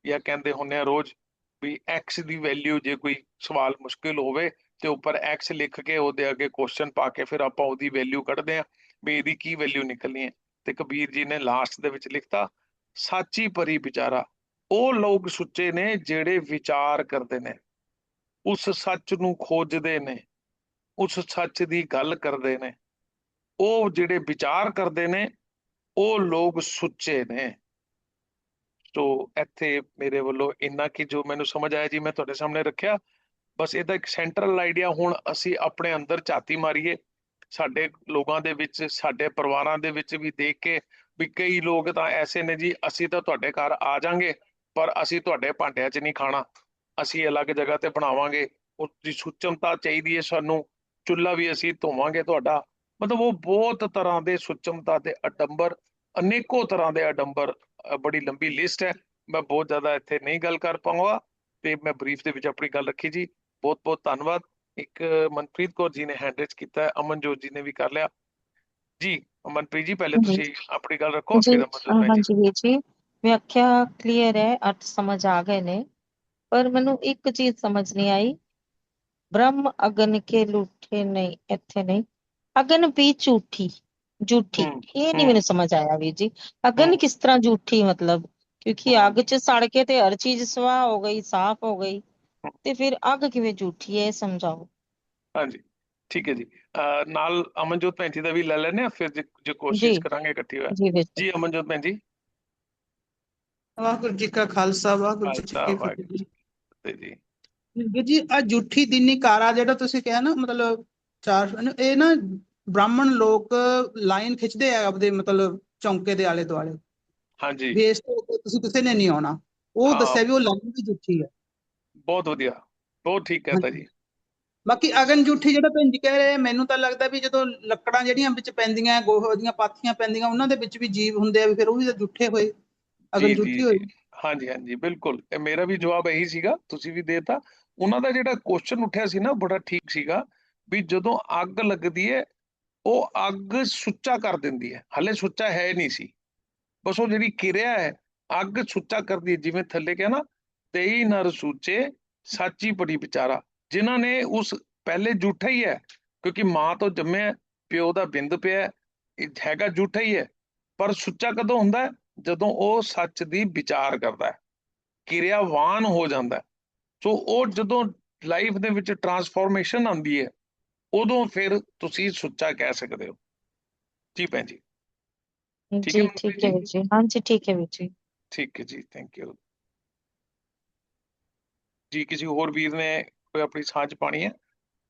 ਜਾਂ ਕਹਿੰਦੇ ਹੁੰਨੇ ਆ ਰੋਜ਼ ਵੀ x ਦੀ ਵੈਲਿਊ ਜੇ ਕੋਈ ਸਵਾਲ ਮੁਸ਼ਕਿਲ ਹੋਵੇ ਤੇ ਉੱਪਰ x ਲਿਖ ਕੇ ਉਹਦੇ ਅੱਗੇ ਕੁਐਸਚਨ ਪਾ ਕੇ ਫਿਰ ਆਪਾਂ ਉਹਦੀ ਵੈਲਿਊ ਕੱਢਦੇ ਆ ਵੀ ਇਹਦੀ ਕੀ ਵੈਲਿਊ ਨਿਕਲਣੀ ਹੈ ਤੇ ਕਬੀਰ ਜੀ ਨੇ ਲਾਸਟ ਦੇ ਵਿੱਚ ਲਿਖਤਾ, ਸਾਚੀ ਪਰੀ ਵਿਚਾਰਾ, ਉਹ ਲੋਕ ਸੁੱਚੇ ਨੇ ਜਿਹੜੇ ਵਿਚਾਰ ਕਰਦੇ ਨੇ, ਉਸ ਸੱਚ ਨੂੰ ਖੋਜਦੇ ਨੇ, ਉਸ ਸੱਚ ਦੀ ਗੱਲ ਕਰਦੇ ਨੇ ਉਹ ਜਿਹੜੇ ਵਿਚਾਰ ਕਰਦੇ ਨੇ, ਉਹ ਲੋਕ ਸੁੱਚੇ ਨੇ। ਸੋ ਇੱਥੇ ਮੇਰੇ ਵੱਲੋਂ ਇੰਨਾ ਕਿ ਜੋ ਮੈਨੂੰ ਸਮਝ ਆਇਆ ਜੀ, ਮੈਂ ਤੁਹਾਡੇ ਸਾਹਮਣੇ ਰੱਖਿਆ। ਬਸ ਇਹਦਾ ਇੱਕ ਸੈਂਟਰਲ ਆਈਡੀਆ ਹੁਣ ਅਸੀਂ ਆਪਣੇ ਅੰਦਰ ਝਾਤੀ ਮਾਰੀਏ। ਸਾਡੇ ਲੋਕਾਂ ਦੇ ਵਿੱਚ, ਸਾਡੇ ਪਰਿਵਾਰਾਂ ਦੇ ਵਿੱਚ ਵੀ ਦੇਖ ਕੇ ਵੀ ਕਈ ਲੋਕ ਤਾਂ ਐਸੇ ਨੇ ਜੀ, ਅਸੀਂ ਤਾਂ ਤੁਹਾਡੇ ਘਰ ਆ ਜਾਾਂਗੇ, ਪਰ ਅਸੀਂ ਤੁਹਾਡੇ ਭਾਂਡਿਆਂ 'ਚ ਨਹੀਂ ਖਾਣਾ। ਅਸੀਂ ਅਲੱਗ ਜਗ੍ਹਾ ਤੇ ਬਣਾਵਾਂਗੇ। ਉਸ ਦੀ ਸੁਚਮਤਾ ਚਾਹੀਦੀ ਹੈ ਸਾਨੂੰ। ਚੁੱਲ੍ਹਾ ਵੀ ਅਸੀਂ ਧੋਵਾਂਗੇ ਤੁਹਾਡਾ। ਮਤਲਬ ਉਹ ਬਹੁਤ ਤਰ੍ਹਾਂ ਦੇ ਸੁਚਮਤਾ ਤੇ ਅਡੰਬਰ ਅਨੇਕੋ ਤਰ੍ਹਾਂ ਦੇ ਅਡੰਬਰ ਬੜੀ ਲੰਬੀ ਲਿਸਟ ਹੈ। ਮੈਂ ਬਹੁਤ ਜ਼ਿਆਦਾ ਇੱਥੇ ਨਹੀਂ ਗੱਲ ਕਰ ਪਾਉਂਗਾ ਤੇ ਮੈਂ ਬਰੀਫ ਦੇ ਵਿੱਚ ਆਪਣੀ ਗੱਲ ਰੱਖੀ ਜੀ। ਬਹੁਤ ਬਹੁਤ ਧੰਨਵਾਦ। ਇੱਕ ਮਨਪ੍ਰੀਤ ਕੌਰ ਜੀ ਨੇ ਹੈਂਡ ਰੇਜ਼ ਕੀਤਾ ਹੈ। ਅਮਨਜੋਤ ਜੀ ਨੇ ਵੀ ਕਰ ਲਿਆ। ਜੀ ਮਨਪ੍ਰੀਤ ਜੀ ਪਹਿਲੇ। ਤੁਸੀਂ ਆਪਣੀ ਗੱਲ ਰੱਖੋ ਫਿਰ ਅਮਨਜੋਤ ਮੈਂ ਜੀ। ਹਾਂਜੀ ਵੀਰ ਜੀ ਵਿਆਖਿਆ ਕਲੀਅਰ ਹੈ ਅਰਥ ਸਮਝ ਆ ਗਏ ਨੇ। ਪਰ ਮੈਨੂੰ ਇੱਕ ਚੀਜ਼ ਸਮਝ ਨਹੀਂ ਆਈ। ਬ੍ਰਹਮ ਅਗਨ ਕੇ ਲੁੱਠੇ ਨਹੀਂ ਇੱਥੇ ਨਹੀਂ। ਅਗਨ ਵੀ ਝੂਠੀ ਝੂਠੀ। ਇਹ ਨਹੀਂ। ਮੈਨੂੰ ਸਮਝ ਆਇਆ ਵੀਰ ਜੀ। ਅਗਨ। ਕਿਸ ਤਰ੍ਹਾਂ ਝੂਠੀ ਮਤਲਬ? ਕਿਉਂਕਿ। ਅੱਗ 'ਚ ਸੜ ਕੇ ਤੇ ਹਰ ਚੀਜ਼ ਸਵਾਹ ਹੋ ਗਈ ਸਾਫ਼ ਹੋ ਗਈ। ਤੇ ਫਿਰ ਅੱਗ ਕਿਵੇਂ ਝੂਠੀ ਹੈ ਇਹ ਸਮਝਾਓ। ਹਾਂਜੀ ਠੀਕ ਹੈ ਜੀ। ਨਾਲ ਅਮਨਜੋਤ ਭੈਣ ਜੀ ਦਾ ਵੀ ਲੈ ਲੈਣੇ ਆ ਫਿਰ ਜੇ ਜੇ ਕੋਸ਼ਿਸ਼। ਕਰਾਂਗੇ ਇਕੱਠੀ ਹੋਇਆ। ਜੀ ਅਮਨਜੋਤ ਭੈਣ ਜੀ। ਵਾਹਿਗੁਰੂ ਜੀ ਕਾ ਖਾਲਸਾ ਵਾਹਿਗੁਰੂ ਜੀ ਕੀ ਫਤਿਹ ਜੀ। ਜੀ ਆ ਜੁੱਠੀ ਦਿਨੀ ਕਾਰਾ ਜਿਹੜਾ ਤੁਸੀਂ ਕਿਹਾ ਨਾ ਮਤਲਬ ਚਾਰ ਇਹ ਨਾ ਬ੍ਰਾਹਮਣ ਲੋਕ ਲਾਈਨ ਖਿੱਚਦੇ ਆ ਆਪਦੇ ਮਤਲਬ ਚੌਂਕੇ ਦੇ ਆਲੇ ਦੁਆਲੇ। ਹਾਂਜੀ। ਵੀ ਇਸ ਤੋਂ ਤੁਸੀਂ ਕਿਸੇ ਨੇ ਨਹੀਂ ਆਉਣਾ। ਉਹ। ਦੱਸਿਆ ਵੀ ਉਹ ਲਾਈਨ ਵੀ ਜੁੱਠੀ ਹੈ ਬਹੁਤ ਵਧੀਆ। ਬਹੁਤ ਠੀਕ ਕਹਤਾ ਜੀ। ਬਾਕੀ ਅਗਨ ਜੁੱਠੀ ਜਿਹੜਾ ਭੈਣ ਜੀ ਕਹਿ ਰਹੇ ਮੈਨੂੰ ਤਾਂ ਲੱਗਦਾ ਵੀ ਜਦੋਂ ਲੱਕੜਾਂ ਜਿਹੜੀਆਂ ਵਿੱਚ ਪੈਂਦੀਆਂ ਗੋਹੇ ਦੀਆਂ ਪਾਥੀਆਂ ਪੈਂਦੀਆਂ ਉਹਨਾਂ ਦੇ ਵਿੱਚ ਵੀ ਜੀਵ ਹੁੰਦੇ ਆ ਵੀ ਫਿਰ ਉਹ ਵੀ ਤਾਂ ਜੁੱਠੇ ਹੋਏ। ਅਗਨ ਜੁੱਠੀ ਹੋਈ ਹਾਂਜੀ ਹਾਂਜੀ। ਬਿਲਕੁਲ। ਇਹ ਮੇਰਾ ਵੀ ਜਵਾਬ ਇਹੀ ਸੀਗਾ ਤੁਸੀਂ ਵੀ ਦੇਤਾ। ਉਹਨਾਂ ਦਾ ਜਿਹੜਾ ਕੁਐਸਚਨ ਉੱਠਿਆ ਸੀ ਨਾ ਬੜਾ ਠੀਕ ਸੀਗਾ ਵੀ ਜਦੋਂ ਅੱਗ ਲੱਗਦੀ ਹੈ ਉਹ ਅੱਗ ਸੁੱਚਾ ਕਰ ਦਿੰਦੀ ਹੈ। ਹਲੇ ਸੁੱਚਾ ਹੈ ਨਹੀਂ ਸੀ। ਬਸ ਉਹ ਜਿਹੜੀ ਕਿਰਿਆ ਹੈ, ਅੱਗ ਸੁੱਚਾ ਕਰਦੀ ਹੈ। ਜਿਵੇਂ ਥੱਲੇ ਕਿਹਾ ਨਾ, ਤੇਈ ਨਰ ਸੂਚੇ, ਸਾਚੀ ਬੜੀ ਵਿਚਾਰਾ। ਜਿਨ੍ਹਾਂ ਨੇ ਉਸ ਪਹਿਲੇ ਝੂਠਾ ਹੀ ਹੈ, ਕਿਉਂਕਿ ਮਾਂ ਤੋਂ ਜੰਮਿਆ, ਪਿਓ ਦਾ ਬਿੰਦ ਪਿਆ ਹੈਗਾ ਝੂਠਾ ਹੀ ਹੈ। ਪਰ ਸੁੱਚਾ ਕਦੋਂ ਹੁੰਦਾ ਹੈ? ਜਦੋਂ ਉਹ ਸੱਚ ਦੀ ਵਿਚਾਰ ਕਰਦਾ ਹੈ। ਕਿਰਿਆਵਾਨ ਹੋ ਜਾਂਦਾ ਸੋ ਉਹ ਜਦੋਂ ਲਾਈਫ ਦੇ ਵਿੱਚ ਟਰਾਂਸਫੋਰਮੇਸ਼ਨ ਆਉਂਦੀ ਹੈ ਉਦੋਂ ਫਿਰ ਤੁਸੀਂ ਸੁੱਚਾ ਕਹਿ ਸਕਦੇ ਹੋ। ਜੀ ਭੈਣ ਜੀ। ਠੀਕ ਹੈ ਜੀ ਮਨਪ੍ਰੀਤ ਠੀਕ ਹੈ ਜੀ? ਵੀਰ ਜੀ। ਹਾਂਜੀ ਠੀਕ ਹੈ ਵੀਰ ਜੀ। ਠੀਕ ਹੈ ਜੀ ਥੈਂਕ ਯੂ ਜੀ ਕਿਸੇ ਹੋਰ ਵੀਰ ਨੇ ਕੋਈ ਆਪਣੀ ਸਾਂਝ ਪਾਣੀ ਹੈ?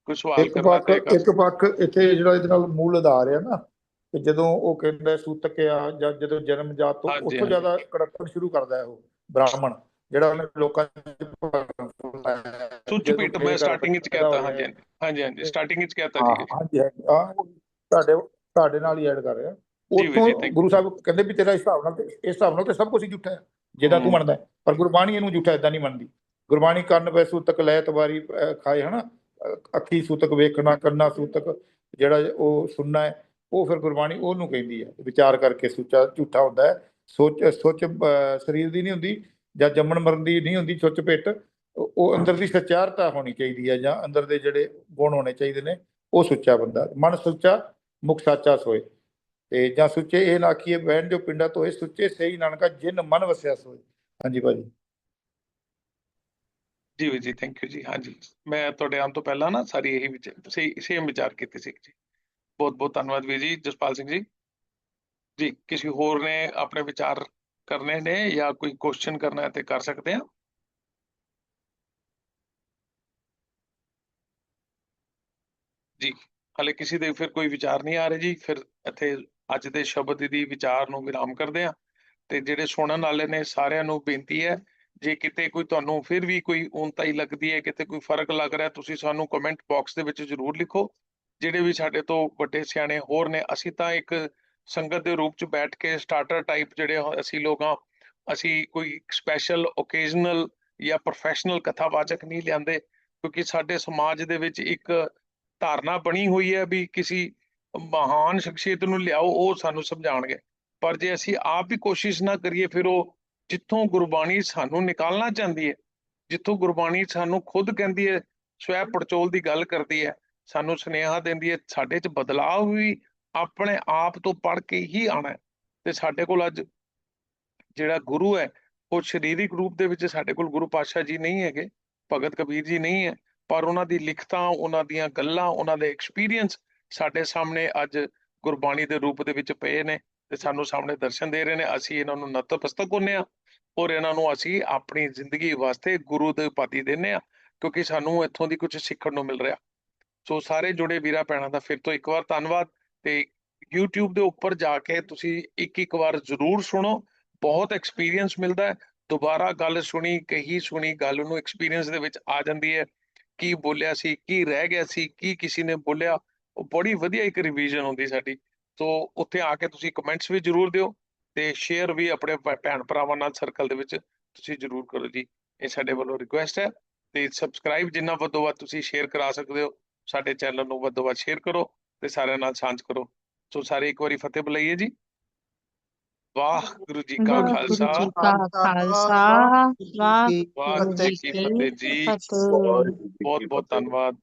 ਕੋਈ ਸਵਾਲ ਇੱਕ ਕਰਨਾ ਪੱਖ ਚਾਹੇਗਾ? ਇੱਕ ਪੱਖ ਇੱਥੇ ਜਿਹੜਾ ਇਹਦੇ ਨਾਲ ਮੂਲ ਆਧਾਰ ਆ ਨਾ ਕਿ ਜਦੋਂ ਉਹ ਕਹਿੰਦਾ ਸੂਤਕ ਆ ਜਾਂ ਜਦੋਂ ਜਨਮ ਜਾਤ ਤੋਂ ਉੱਥੋਂ। ਜ਼ਿਆਦਾ ਕੜਕਣ ਸ਼ੁਰੂ ਕਰਦਾ ਹੈ ਉਹ ਬ੍ਰਾਹਮਣ। ਜਿਹੜਾ ਉਹਨੇ ਲੋਕਾਂ ਚ ਸੁੱਚ ਜਦੋਂ ਪੀਟ ਇਹ ਮੈਂ ਸਟਾਰਟਿੰਗ ਵਿੱਚ ਕਹਤਾ। ਹਾਂਜੀ ਹਾਂਜੀ ਹਾਂਜੀ ਸਟਾਰਟਿੰਗ ਵਿੱਚ ਕਹਤਾ ਜੀ ਹਾਂਜੀ ਹਾਂਜੀ ਤੁਹਾਡੇ ਤੁਹਾਡੇ ਨਾਲ ਹੀ ਐਡ ਕਰ ਰਿਹਾ you. ਗੁਰੂ ਸਾਹਿਬ ਕਹਿੰਦੇ ਵੀ ਤੇਰਾ ਹਿਸਾਬ ਨਾਲ ਤੇ ਇਸ ਹਿਸਾਬ ਨਾਲ ਤੇ ਸਭ ਕੁਝ ਝੂਠਾ ਹੈ ਜਿਹਦਾ ਤੂੰ। ਮੰਨਦਾ। ਪਰ ਗੁਰਬਾਣੀ ਇਹਨੂੰ ਝੂਠਾ ਇਦਾਂ ਨਹੀਂ ਮੰਨਦੀ ਗੁਰਬਾਣੀ ਕੰਨ ਪੈ ਸੂਤਕ ਲੈ ਤਵਾਰੀ ਖਾਏ ਹਨਾ ਅੱਖੀ ਸੂਤਕ ਵੇਖਣਾ ਕੰਨਾ ਸੂਤਕ ਜਿਹੜਾ ਉਹ ਸੁਣਨਾ ਹੈ ਉਹ ਫਿਰ ਗੁਰਬਾਣੀ ਉਹਨੂੰ ਕਹਿੰਦੀ ਹੈ ਵਿਚਾਰ ਕਰਕੇ ਸੂਚਾ ਝੂਠਾ ਹੁੰਦਾ ਹੈ ਸੋਚ ਸੋਚ ਸਰੀਰ ਦੀ ਨਹੀਂ ਹੁੰਦੀ ਜਾਂ ਜੰਮਣ ਮਰਨ ਦੀ ਨਹੀਂ ਹੁੰਦੀ ਸੁੱਚ ਪਿੱਟ, ਉਹ ਅੰਦਰ ਦੀ ਸਚਾਰਤਾ ਹੋਣੀ ਚਾਹੀਦੀ ਹੈ ਜਾਂ ਅੰਦਰ ਦੇ ਜਿਹੜੇ ਗੁਣ ਹੋਣੇ ਚਾਹੀਦੇ ਨੇ, ਉਹ ਸੁੱਚਾ ਬੰਦਾ, ਮਨ ਸੁੱਚਾ, ਮੁਖ ਸਾਚਾ ਸੋਏ। ਤੇ ਜਾਂ ਸੁੱਚੇ ਇਹ ਨਾ ਬਹਿਣ ਜੋ ਪਿੰਡਾਂ ਤੋਂ ਸੁੱਚੇ ਸਹੀ ਨਾਨਕਾ ਜਿਨ ਮਨ ਵਸਿਆ ਸੋਏ। ਹਾਂਜੀ ਭਾਜੀ। ਜੀ ਵੀਰ ਜੀ ਥੈਂਕ ਯੂ ਜੀ, ਹਾਂਜੀ। ਮੈਂ ਤੁਹਾਡੇ ਆਉਣ ਤੋਂ ਪਹਿਲਾਂ ਨਾ ਸਾਰੀ ਇਹੀ ਵਿਚ ਸਹੀ ਸੇਮ ਵਿਚਾਰ ਕੀਤੇ ਸੀ ਜੀ। ਬਹੁਤ ਬਹੁਤ ਧੰਨਵਾਦ ਵੀਰ ਜੀ, ਜਸਪਾਲ ਸਿੰਘ ਜੀ। ਜੀ, ਕਿਸੇ ਹੋਰ ਨੇ ਆਪਣੇ ਵਿਚਾਰ ਕਰਨੇ ਨੇ ਜਾਂ ਕੋਈ ਕੁਐਸਚਨ ਕਰਨਾ ਹੈ ਤੇ ਕਰ ਸਕਦੇ ਆ ਜੀ, ਹਲੇ ਕਿਸੇ ਦੇ ਫਿਰ ਕੋਈ ਵਿਚਾਰ ਨਹੀਂ ਆ ਰਹੇ ਜੀ, ਫਿਰ ਇੱਥੇ ਅੱਜ ਦੇ ਸ਼ਬਦ ਦੀ ਵਿਚਾਰ ਨੂੰ ਵਿਰਾਮ ਕਰਦੇ ਆ ਤੇ ਜਿਹੜੇ ਸੁਣਨ ਵਾਲੇ ਨੇ ਸਾਰਿਆਂ ਨੂੰ ਬੇਨਤੀ ਹੈ, ਜੇ ਕਿਤੇ ਕੋਈ ਤੁਹਾਨੂੰ ਫਿਰ ਵੀ ਕੋਈ ਉਨਤਾਈ ਲੱਗਦੀ ਹੈ, ਕਿਤੇ ਕੋਈ ਫ਼ਰਕ ਲੱਗ ਰਿਹਾ, ਤੁਸੀਂ ਸਾਨੂੰ ਕਮੈਂਟ ਬਾਕਸ ਦੇ ਵਿੱਚ ਜ਼ਰੂਰ ਲਿਖੋ। ਜਿਹੜੇ ਵੀ ਸਾਡੇ ਤੋਂ ਵੱਡੇ ਸਿਆਣੇ ਹੋਰ ਨੇ, ਅਸੀਂ ਤਾਂ ਇੱਕ ਸੰਗਤ ਦੇ ਰੂਪ ਚ ਬੈਠ ਕੇ ਸਟਾਰਟਰ ਟਾਈਪ ਜਿਹੜੇ ਅਸੀਂ ਲੋਕ ਹਾਂ, ਅਸੀਂ ਕੋਈ ਸਪੈਸ਼ਲ ਓਕੇਜ਼ਨਲ ਜਾਂ ਪ੍ਰੋਫੈਸ਼ਨਲ ਕਥਾਵਾਚਕ ਨਹੀਂ ਲਿਆਂਦੇ, ਕਿਉਂਕਿ ਸਾਡੇ ਸਮਾਜ ਦੇ ਵਿੱਚ ਇੱਕ ਧਾਰਨਾ ਬਣੀ ਹੋਈ ਹੈ ਵੀ ਕਿਸੇ ਮਹਾਨ ਸ਼ਖਸੀਅਤ ਨੂੰ ਲਿਆਓ, ਉਹ ਸਾਨੂੰ ਸਮਝਾਉਣਗੇ। ਪਰ ਜੇ ਅਸੀਂ ਆਪ ਹੀ ਕੋਸ਼ਿਸ਼ ਨਾ ਕਰੀਏ, ਫਿਰ ਉਹ ਜਿੱਥੋਂ ਗੁਰਬਾਣੀ ਸਾਨੂੰ ਨਿਕਾਲਣਾ ਚਾਹੁੰਦੀ ਹੈ, ਜਿੱਥੋਂ ਗੁਰਬਾਣੀ ਸਾਨੂੰ ਖੁਦ ਕਹਿੰਦੀ ਹੈ ਸਵੈ ਪੜਚੋਲ ਦੀ ਗੱਲ ਕਰਦੀ ਹੈ, ਸਾਨੂੰ ਸੁਨੇਹਾ ਦਿੰਦੀ ਹੈ, ਸਾਡੇ 'ਚ ਬਦਲਾਅ ਵੀ ਆਪਣੇ ਆਪ ਤੋਂ ਪੜ ਕੇ ਹੀ ਆਣਾ ਤੇ ਸਾਡੇ ਕੋਲ ਅੱਜ ਜਿਹੜਾ ਗੁਰੂ ਹੈ, ਉਹ ਸਰੀਰਿਕ ਰੂਪ ਦੇ ਵਿੱਚ ਸਾਡੇ ਕੋਲ ਗੁਰੂ ਪਾਤਸ਼ਾਹ ਜੀ ਨਹੀਂ ਹੈਗੇ, ਭਗਤ ਕਬੀਰ ਜੀ ਨਹੀਂ ਹੈ, ਪਰ ਉਹਨਾਂ ਦੀ ਲਿਖਤਾਂ, ਉਹਨਾਂ ਦੀਆਂ ਗੱਲਾਂ, ਉਹਨਾਂ ਦੇ ਐਕਸਪੀਰੀਅੰਸ ਸਾਡੇ ਸਾਹਮਣੇ ਅੱਜ ਗੁਰਬਾਣੀ ਦੇ ਰੂਪ ਦੇ ਵਿੱਚ ਪਏ ਨੇ ਤੇ ਸਾਨੂੰ ਸਾਹਮਣੇ ਦਰਸ਼ਨ ਦੇ ਰਹੇ ਨੇ। ਅਸੀਂ ਇਹਨਾਂ ਨੂੰ ਨਤਮਸਤਕ ਹੁੰਨੇ ਆ ਔਰ ਇਹਨਾਂ ਨੂੰ ਅਸੀਂ ਆਪਣੀ ਜ਼ਿੰਦਗੀ ਵਾਸਤੇ ਗੁਰੂ ਦੇ ਉਪਾਧੀ ਦਿੰਨੇ ਆ ਕਿਉਂਕਿ ਸਾਨੂੰ ਇੱਥੋਂ ਦੀ ਕੁਝ ਸਿੱਖਣ ਨੂੰ ਮਿਲ ਰਿਹਾ। ਸੋ ਸਾਰੇ ਜੁੜੇ ਵੀਰਾਂ, ਭੈਣਾਂ ਦਾ ਫਿਰ ਤੋਂ ਇੱਕ ਵਾਰ ਧੰਨਵਾਦ। ਤੇ YouTube ਦੇ ਉੱਪਰ ਜਾ ਕੇ ਤੁਸੀਂ ਇੱਕ ਇੱਕ ਵਾਰ ਜ਼ਰੂਰ ਸੁਣੋ, ਬਹੁਤ ਐਕਸਪੀਰੀਅੰਸ ਮਿਲਦਾ ਹੈ। ਦੁਬਾਰਾ ਗੱਲ ਸੁਣੀ, ਕਹੀ ਸੁਣੀ, ਗੱਲ ਨੂੰ ਐਕਸਪੀਰੀਅੰਸ ਦੇ ਵਿੱਚ ਆ ਜਾਂਦੀ ਹੈ। ਕੀ ਬੋਲਿਆ ਸੀ, ਕੀ ਰਹਿ ਗਿਆ ਸੀ, ਕੀ ਕਿਸੇ ਨੇ ਬੋਲਿਆ, ਉਹ ਬੜੀ ਵਧੀਆ ਇੱਕ ਰਿਵੀਜ਼ਨ ਹੁੰਦੀ ਸਾਡੀ। ਸੋ ਉੱਥੇ ਆ ਕੇ ਤੁਸੀਂ ਕਮੈਂਟਸ ਵੀ ਜ਼ਰੂਰ ਦਿਓ ਤੇ ਸ਼ੇਅਰ ਵੀ ਆਪਣੇ ਭੈਣ ਭਰਾਵਾਂ ਨਾਲ ਸਰਕਲ ਦੇ ਵਿੱਚ ਤੁਸੀਂ ਜ਼ਰੂਰ ਕਰੋ ਜੀ। ਇਹ ਸਾਡੇ ਵੱਲੋਂ ਰਿਕੁਐਸਟ ਹੈ ਤੇ ਸਬਸਕ੍ਰਾਈਬ ਜਿੰਨਾ ਵੱਧੋ ਵੱਧ ਤੁਸੀਂ ਸ਼ੇਅਰ ਕਰਾ ਸਕਦੇ ਹੋ, ਸਾਡੇ ਚੈਨਲ ਨੂੰ ਵੱਧੋ ਵੱਧ ਸ਼ੇਅਰ ਕਰੋ। ਤੇ ਸਾਰਿਆਂ ਨਾਲ ਸਾਂਝ ਕਰੋ। ਸੋ ਸਾਰੇ ਇੱਕ ਵਾਰੀ ਫਤਿਹ ਬੁਲਾਈਏ ਜੀ। ਵਾਹਿਗੁਰੂ ਜੀ ਕਾ ਵਾਹਿਗੁਰੂ ਖਾਲਸਾ। ਜੀ ਕਾ ਖਾਲਸਾ। ਵਾਹਿਗੁਰੂ ਵਾਹਿਗੁਰੂ ਜੀ ਕੀ ਫਤਿਹ। ਜੀ। ਫਤਿਹ। ਬਹੁਤ ਬਹੁਤ ਧੰਨਵਾਦ।